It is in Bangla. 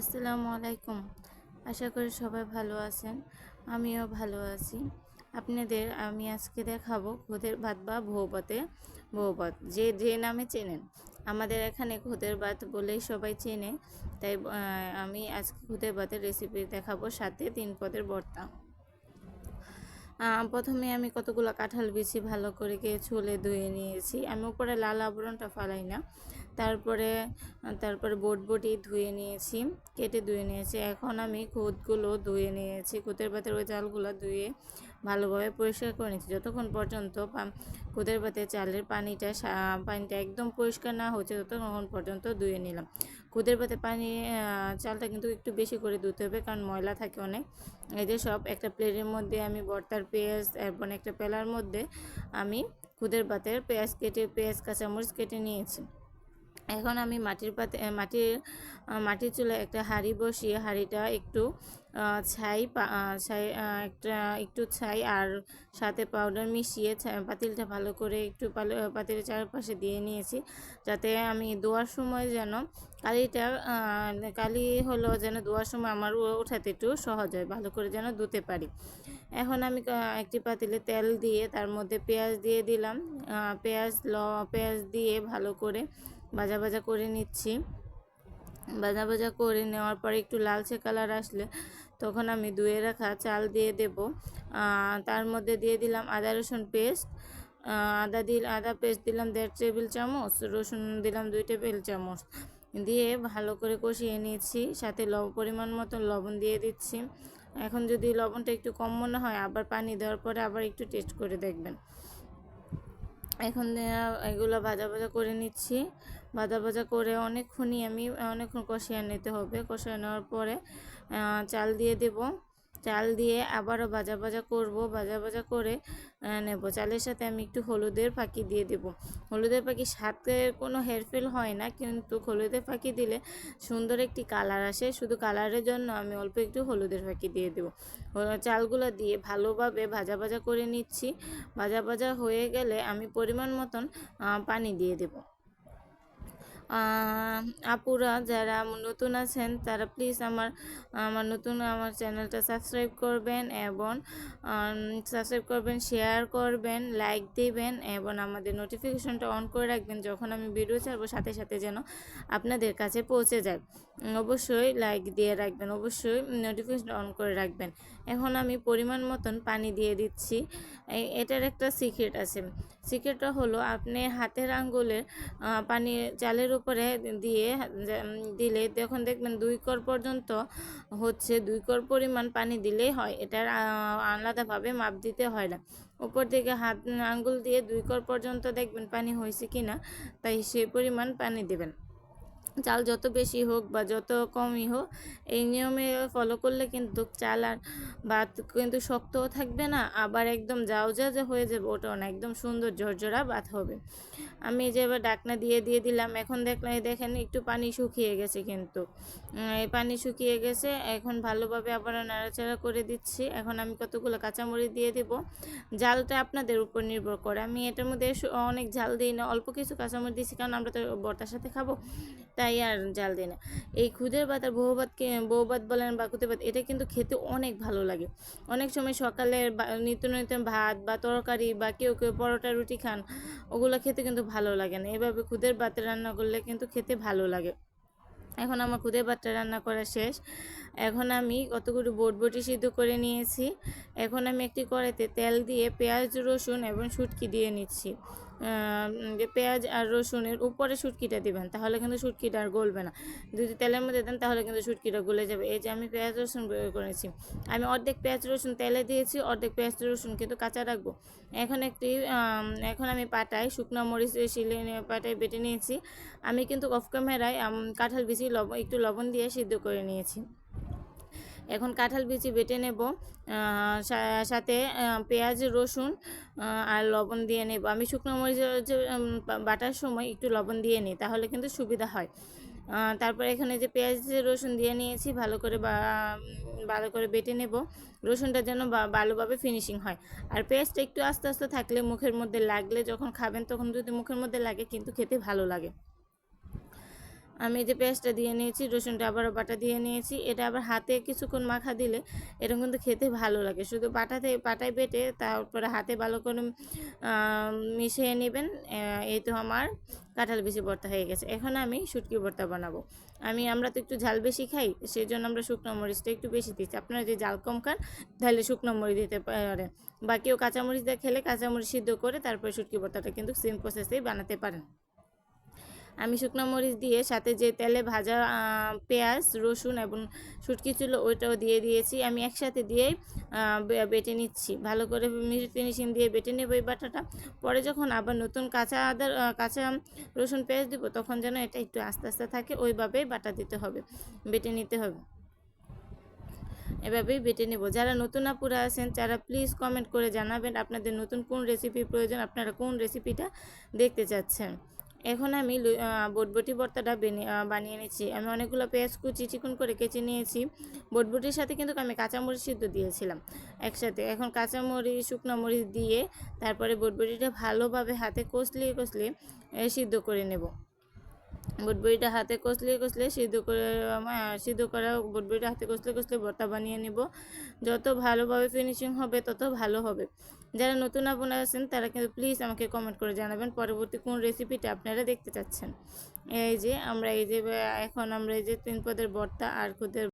আসসালামু আলাইকুম। আশা করি সবাই ভালো আছেন। আমিও ভালো আছি। আপনাদের আমি আজকে দেখাবো খুদের ভাত বা ভৌবতে। ভৌবত, যে যে নামে চেনেন। আমাদের এখানে খুদের ভাত বলেই সবাই চেনে। তাই আমি আজকে খুদের ভাতের রেসিপি দেখাবো সাথে তিন পদের ভর্তা। প্রথমে আমি কতগুলো কাঁঠাল বিছি ভালো করে কে ছুলে ধুয়ে নিয়েছি। আমি উপরে লাল আবরণটা ফালাই না। তারপরে তারপরে বোট বটি ধুয়ে নিয়েছি, কেটে ধুয়ে নিয়েছি। এখন আমি খুদগুলো ধুয়ে নিয়েছি। খুদের পাতের ওই চালগুলো ধুয়ে ভালোভাবে পরিষ্কার করে নিয়েছি। যতক্ষণ পর্যন্ত খুদের পাতে চালের পানিটা পানিটা একদম পরিষ্কার না হচ্ছে, ততক্ষণ পর্যন্ত ধুয়ে নিলাম। খুদের পাতে পানি চালটা কিন্তু একটু বেশি করে ধুতে হবে কারণ ময়লা থাকে অনেক। এই যে সব একটা প্লেটের মধ্যে আমি বর্তার পেঁয়াজ এবং একটা পেলার মধ্যে আমি খুদের পাতের পেঁয়াজ কেটে, পেঁয়াজ, কাঁচামরিচ কেটে নিয়েছি। এখন আমি মাটির পাতে, মাটির মাটির চুলে একটা হাঁড়ি বসিয়ে হাঁড়িটা একটু ছাই ছাই একটা, একটু ছাই আর সাথে পাউডার মিশিয়ে পাতিলটা ভালো করে একটু পাতিলের চারপাশে দিয়ে নিয়েছি। যাতে আমি দোয়ার সময় যেন কালিটা কালি হলো যেন দোয়ার সময় আমার ওঠাতে একটু সহজ হয়, ভালো করে যেন ধুতে পারি। এখন আমি একটি পাতিলে তেল দিয়ে তার মধ্যে পেঁয়াজ দিয়ে দিলাম। পেঁয়াজ, ল, পেঁয়াজ দিয়ে ভালো করে ভাজা ভাজা করে নিচ্ছি। ভাজা ভাজা করে নেওয়ার পরে একটু লালচে কালার আসলে তখন আমি ধুয়ে রাখা চাল দিয়ে দেব। তার মধ্যে দিয়ে দিলাম আদা, রসুন পেস্ট। আদা দিল, আদা পেস্ট দিলাম দেড় টেবিল চামচ, রসুন দিলাম দুই টেবিল চামচ। দিয়ে ভালো করে কষিয়ে নিয়েছি সাথে লব, পরিমাণ মতো লবণ দিয়ে দিচ্ছি। এখন যদি লবণটা একটু কম মনে হয়, আবার পানি দেওয়ার পরে আবার একটু টেস্ট করে দেখবেন। এখন এগুলো ভাজা ভাজা করে নিচ্ছি। ভাজা ভাজা করে অনেকক্ষণই আমি, অনেকক্ষণ কষিয়ে নিতে হবে। কষিয়ে নেওয়ার পরে চাল দিয়ে দেব। চাল দিয়ে আবারও ভাজা ভাজা করব, ভাজা ভাজা করে নেব। চালের সাথে আমি একটু হলুদের ফাঁকি দিয়ে দেব। হলুদের ফাঁকি সাথে কোনো হেরফেল হয় না, কিন্তু হলুদের ফাঁকি দিলে সুন্দর একটি কালার আসে। শুধু কালারের জন্য আমি অল্প একটু হলুদের ফাঁকি দিয়ে দেবো। চালগুলো দিয়ে ভালোভাবে ভাজা ভাজা করে নিচ্ছি। ভাজা ভাজা হয়ে গেলে আমি পরিমাণ মতন পানি দিয়ে দেব। আপুরা যারা নতুন আছেন, তারা প্লিজ আমার আমার নতুন আমার চ্যানেলটা সাবস্ক্রাইব করবেন এবং সাবস্ক্রাইব করবেন শেয়ার করবেন লাইক দিবেন এবং আমাদের নোটিফিকেশনটা অন করে রাখবেন যখন আমি ভিডিও ছাড়বো, সাথে সাথে যেন আপনাদের কাছে পৌঁছে যায়। অবশ্যই লাইক দিয়ে রাখবেন, অবশ্যই নোটিফিকেশন অন করে রাখবেন। এখন আমি পরিমাণ মতন পানি দিয়ে দিচ্ছি। এটার একটা সিক্রেট আছে। সিক্রেটটা হলো আপনি হাতের আঙ্গুলের পানি, চালের উপরে দিয়ে দিলে তখন দেখবেন দুই কর পর্যন্ত হচ্ছে দুই কর পরিমাণ পানি দিলেই হয়। এটার আলাদাভাবে মাপ দিতে হয় না। উপর দিকে হাত, আঙ্গুল দিয়ে দুই কর পর্যন্ত দেখবেন পানি হয়েছে কিনা, তাই সেই পরিমাণ পানি দেবেন। চাল যত বেশি হোক বা যত কমই হোক, এই নিয়মে ফলো করলে কিন্তু চাল আর ভাত কিন্তু শক্তও থাকবে না, আবার একদম যাও যা যা হয়ে যাবে ওটাও না, একদম সুন্দর ঝরঝরা ভাত হবে। আমি যে এবার ডাকনা দিয়ে দিয়ে দিলাম, এখন দেখলাম দেখেন একটু পানি শুকিয়ে গেছে কিন্তু। এই পানি শুকিয়ে গেছে, এখন ভালোভাবে আবার নাড়াচাড়া করে দিচ্ছি। এখন আমি কতগুলো কাঁচামরিচ দিয়ে দেব। জালটা আপনাদের উপর নির্ভর করে। আমি এটার মধ্যে অনেক ঝাল দিই না, অল্প কিছু কাঁচামরিচ দিচ্ছি কারণ আমরা তো বর্তার সাথে খাব। তাই আর জাল দিই না। এই খুদের ভাত আর বউ ভাতকে বউ ভাত বলেন বা খুদের ভাত, এটা কিন্তু খেতে অনেক ভালো লাগে। অনেক সময় সকালে নিত্য নৈত্য ভাত বা তরকারি বা কেউ কেউ পরোটা, রুটি খান, ওগুলো খেতে কিন্তু ভালো লাগে না। এভাবে খুদের ভাত রান্না করলে কিন্তু খেতে ভালো লাগে। এখন আমার খুদে ভাতটা রান্না করা শেষ। এখন আমি কতগুলো বটবটি সিদ্ধ করে নিয়েছি। এখন আমি একটি কড়াইতে তেল দিয়ে পেঁয়াজ, রসুন এবং শুটকি দিয়ে নিচ্ছি। পেঁয়াজ আর রসুনের উপরে শুটকিটা দিবেন, তাহলে কিন্তু শুটকিটা আর গলবে না। যদি তেলের মধ্যে দেন, তাহলে কিন্তু শুটকিটা গলে যাবে। এই যে আমি পেঁয়াজ রসুন করেছি, আমি অর্ধেক পেঁয়াজ রসুন তেলে দিয়েছি, অর্ধেক পেঁয়াজ রসুন কিন্তু কাঁচা রাখব। এখন একটি এখন আমি পাটায় শুকনো মরিচ শিলে পাটায় বেটে নিয়েছি। আমি কিন্তু অফ ক্যামেরায় কাঁঠাল বিচি লবণ একটু লবণ দিয়ে সিদ্ধ করে নিয়েছি। এখন কাঁঠাল বিচি বেটে নেব সাথে পেঁয়াজ, রসুন আর লবণ দিয়ে নেব। আমি শুকনো মরিচ বাটার সময় একটু লবণ দিয়ে নিই, তাহলে কিন্তু সুবিধা হয়। তারপর এখানে যে পেঁয়াজ, রসুন দিয়ে নিয়েছি, ভালো করে ভালো করে বেটে নেব। রসুনটা যেন ভালোভাবে ফিনিশিং হয়। আর পেঁয়াজটা একটু আস্তে আস্তে থাকলে মুখের মধ্যে লাগলে যখন খাবেন, তখন যদি মুখের মধ্যে লাগে, কিন্তু খেতে ভালো লাগে। আমি যে পেঁয়াজটা দিয়ে নিয়েছি, রসুনটা আবারও বাটা দিয়ে নিয়েছি। এটা আবার হাতে কিছুক্ষণ মাখা দিলে এরকম কিন্তু খেতে ভালো লাগে। শুধু পাটাতে পাটায় বেটে তারপরে হাতে ভালো করে মিশিয়ে নেবেন। এই তো আমার কাঁঠাল বেশি ভর্তা হয়ে গেছে। এখন আমি শুটকি ভর্তা বানাবো। আমি, আমরা তো একটু ঝাল বেশি খাই সেই জন্য আমরা শুকনো মরিচটা একটু বেশি দিচ্ছি। আপনারা যে ঝাল কম খান, তাহলে শুকনো মরিচ দিতে পারেন বা কেউ কাঁচামরিচ দিয়ে খেলে কাঁচামরিচ সিদ্ধ করে তারপরে শুটকি ভর্তাটা কিন্তু সেম প্রসেসেই বানাতে পারেন। আমি শুকনো মরিচ দিয়ে সাথে যে তেলে ভাজা পেঁয়াজ রসুন এবং শুটকি ছিল ওইটাও দিয়ে দিয়েছি। আমি একসাথে দিয়েই বেটে নিচ্ছি। ভালো করে ফিনিশিং দিয়ে বেটে নেব এই বাটাটা। পরে যখন আবার নতুন কাঁচা আদা আহ, কাঁচা রসুন পেঁয়াজ দিব তখন যেন এটা একটু আস্তে আস্তে থাকে। ওইভাবেই বাটা দিতে হবে বেটে নিতে হবে। এভাবেই বেটে নেব। যারা নতুন আপুরা আছেন তারা প্লিজ কমেন্ট করে জানাবেন আপনাদের নতুন কোন রেসিপি প্রয়োজন আপনারা কোন রেসিপিটা দেখতে চাচ্ছেন। এখন আমি বটবটি ভর্তাটা বানিয়ে নিচ্ছি। আমি অনেকগুলো পেঁয়াজ কুচি চিকন করে কেচে নিয়েছি। বটবটির সাথে কিন্তু আমি কাঁচামরিচ সিদ্ধ দিয়েছিলাম একসাথে। এখন কাঁচামরিচ, শুকনো মরিচ দিয়ে তারপরে বটবটিটা ভালোভাবে হাতে কষলিয়ে কষলিয়ে সিদ্ধ করে নেব। বটবড়িটা হাতে কষলে কষলে সিদ্ধ করে সিদ্ধ করা বটবড়িটা হাতে কষলে কষলে ভর্তা বানিয়ে নেব। যত ভালোভাবে ফিনিশিং হবে, তত ভালো হবে। যারা নতুন আপনারা আছেন, তারা কিন্তু প্লিজ আমাকে কমেন্ট করে জানাবেন পরবর্তী কোন রেসিপিটা আপনারা দেখতে চাচ্ছেন। এই যে আমরা, এই যে, এখন আমরা এই যে তিন পদের ভর্তা, আর খুদের